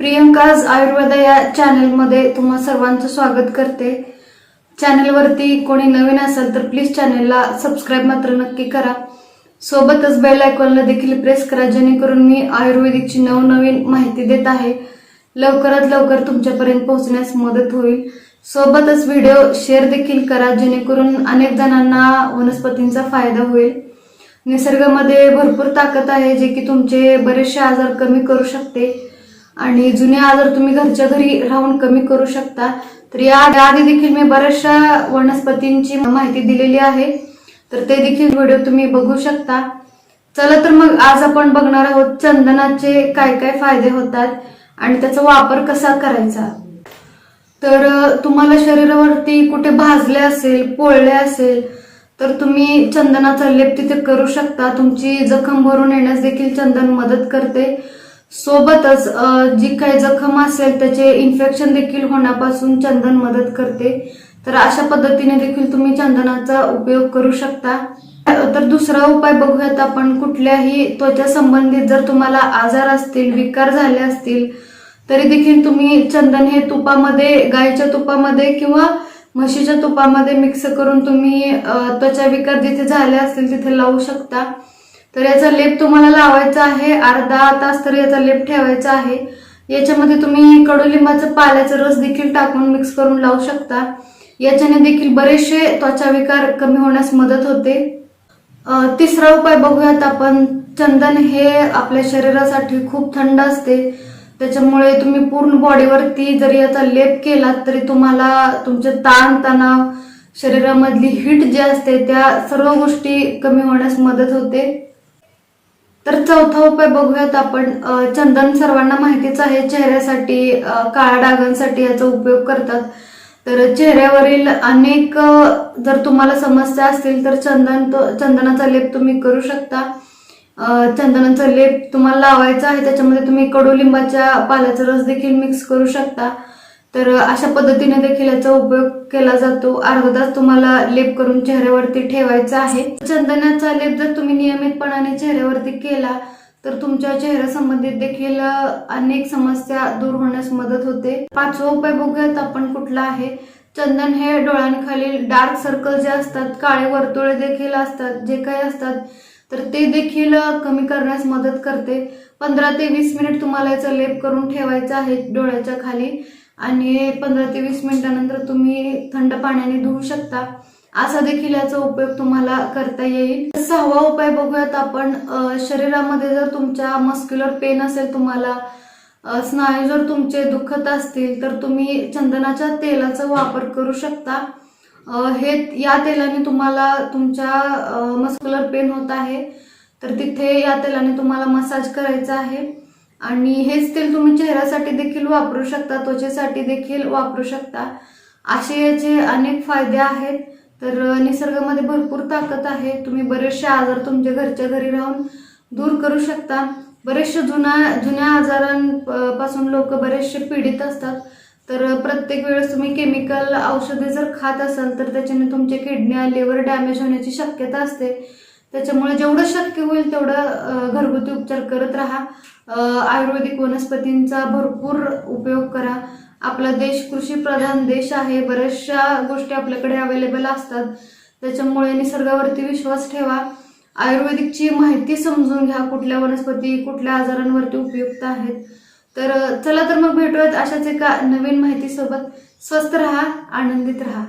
प्रियंकाज आयुर्वेद या चॅनलमध्ये तुम्हा सर्वांचं स्वागत करते. चॅनलवरती कोणी नवीन असेल तर प्लीज चॅनलला सबस्क्राईब मात्र नक्की करा. सोबतच बेल आयकॉनला देखील प्रेस करा जेणेकरून मी आयुर्वेदिकची नवनवीन माहिती देत आहे. लवकरात लवकर तुमच्यापर्यंत पोहोचण्यास मदत होईल. सोबतच व्हिडिओ शेअर देखील करा जेणेकरून अनेक जणांना वनस्पतींचा फायदा होईल. निसर्गामध्ये भरपूर ताकद आहे जे की तुमचे बरेचसे आजार कमी करू शकते. आणि जुने आजार तुम्ही घरच्या घरी राहून कमी करू शकता. तर या आधी देखील मी बऱ्याचशा वनस्पतींची माहिती दिलेली आहे. तर ते देखील व्हिडिओ तुम्ही बघू शकता. चला तर मग आज आपण बघणार आहोत चंदनाचे काय काय फायदे होतात आणि त्याचा वापर कसा करायचा. तर तुम्हाला शरीरावरती कुठे भाजले असेल पोळले असेल तर तुम्ही चंदनाचा लेप तिथे करू शकता. तुमची जखम भरून येण्यास देखील चंदन मदत करते. सोबतच जी काही जखम असेल त्याचे इन्फेक्शन देखील होण्यापासून चंदन मदत करते. तर अशा पद्धतीने देखील तुम्ही चंदनाचा उपयोग करू शकता. तर दुसरा उपाय बघूयात आपण. कुठल्याही त्वचा संबंधित जर तुम्हाला आजार असतील विकार झाले असतील तरी देखील तुम्ही चंदन हे तुपामध्ये गायच्या तुपामध्ये किंवा म्हशीच्या तुपामध्ये मिक्स करून तुम्ही त्वचा विकार जिथे झाले असतील तिथे लावू शकता. तर याचा लेप तुम्हाला लावायचा आहे. अर्धा तास तर याचा लेप ठेवायचा आहे. याच्यामध्ये तुम्ही कडुलिंबाचं पाल्याचा रस देखील टाकून मिक्स करून लावू शकता. याच्याने देखील बरेचसे त्वचा विकार कमी होण्यास मदत होते. तिसरा उपाय बघूयात आपण. चंदन हे आपल्या शरीरासाठी खूप थंड असते. त्याच्यामुळे तुम्ही पूर्ण बॉडीवरती जरी याचा लेप केलात तरी तुम्हाला तुमचे ताण तणाव शरीरामधली हीट जी असते त्या सर्व गोष्टी कमी होण्यास मदत होते. तर चौथा उपाय बघूयात आपण. चंदन सर्वांना माहितीच आहे चेहऱ्यासाठी काळ्या डागांसाठी याचा उपयोग करतात. तर चेहऱ्यावरील अनेक जर तुम्हाला समस्या असतील तर चंदन चंदनाचा लेप तुम्ही करू शकता. चंदनाचा लेप तुम्हाला लावायचा आहे त्याच्यामध्ये तुम्ही कडुलिंबाच्या पाल्याचा रस देखील मिक्स करू शकता. तर अशा पद्धतीने देखील याचा उपयोग केला जातो. अर्धा तास तुम्हाला लेप करून चेहऱ्यावरती ठेवायचा आहे. चंदनाचा लेप जर तुम्ही नियमितपणाने चेहऱ्यावरती केला तर तुमच्या चेहऱ्या संबंधित देखील अनेक समस्या दूर होण्यास मदत होते. पाचवा उपाय बघूयात आपण कुठला आहे. चंदन हे डोळ्यांखालील डार्क सर्कल जे असतात काळे वर्तुळे देखील असतात जे काही असतात तर ते देखील कमी करण्यास मदत करते. पंधरा ते वीस मिनिट तुम्हाला याचा लेप करून ठेवायचा आहे डोळ्याच्या खाली. आणि पंधरा ते वीस मिनिटानंतर तुम्ही थंड पाण्याने धुवू शकता. असा देखील याचा उपयोग तुम्हाला करता येईल. सहावा उपाय बघूयात आपण. शरीरामध्ये जर तुमच्या मस्क्युलर पेन असेल तुम्हाला स्नायू जर तुमचे दुखत असतील तर तुम्ही चंदनाच्या तेलाचा वापर करू शकता. हे या तेलाने तुम्हाला तुमच्या मस्क्युलर पेन होत आहे. तर तिथे या तेलाने तुम्हाला मसाज करायचा आहे. आणि हेच तेल तुम्ही चेहऱ्यासाठी देखील वापरू शकता त्वचेसाठी देखील वापरू शकता. असे याचे अनेक फायदे आहेत. तर निसर्गामध्ये भरपूर ताकद आहे. तुम्ही बरेचसे आजार तुमच्या घरच्या घरी राहून दूर करू शकता. बरेचसे जुना जुन्या आजारांपासून लोक बरेचसे पीडित असतात. तर प्रत्येक वेळेस तुम्ही केमिकल औषधे जर खात असाल तर त्याच्याने तुमचे किडन्या लिव्हर डॅमेज होण्याची शक्यता असते. त्याच्यामुळे जेवढं शक्य होईल तेवढं घरगुती उपचार करत राहा. आयुर्वेदिक वनस्पतींचा भरपूर उपयोग करा. आपला देश कृषी प्रधान देश आहे. बऱ्याचशा गोष्टी आपल्याकडे अवेलेबल असतात. त्याच्यामुळे निसर्गावरती विश्वास ठेवा. आयुर्वेदिकची माहिती समजून घ्या. कुठल्या वनस्पती कुठल्या आजारांवरती उपयुक्त आहेत. तर चला तर मग भेटूयात अशाच एका नवीन माहितीसोबत. स्वस्त रहा आनंदित रहा.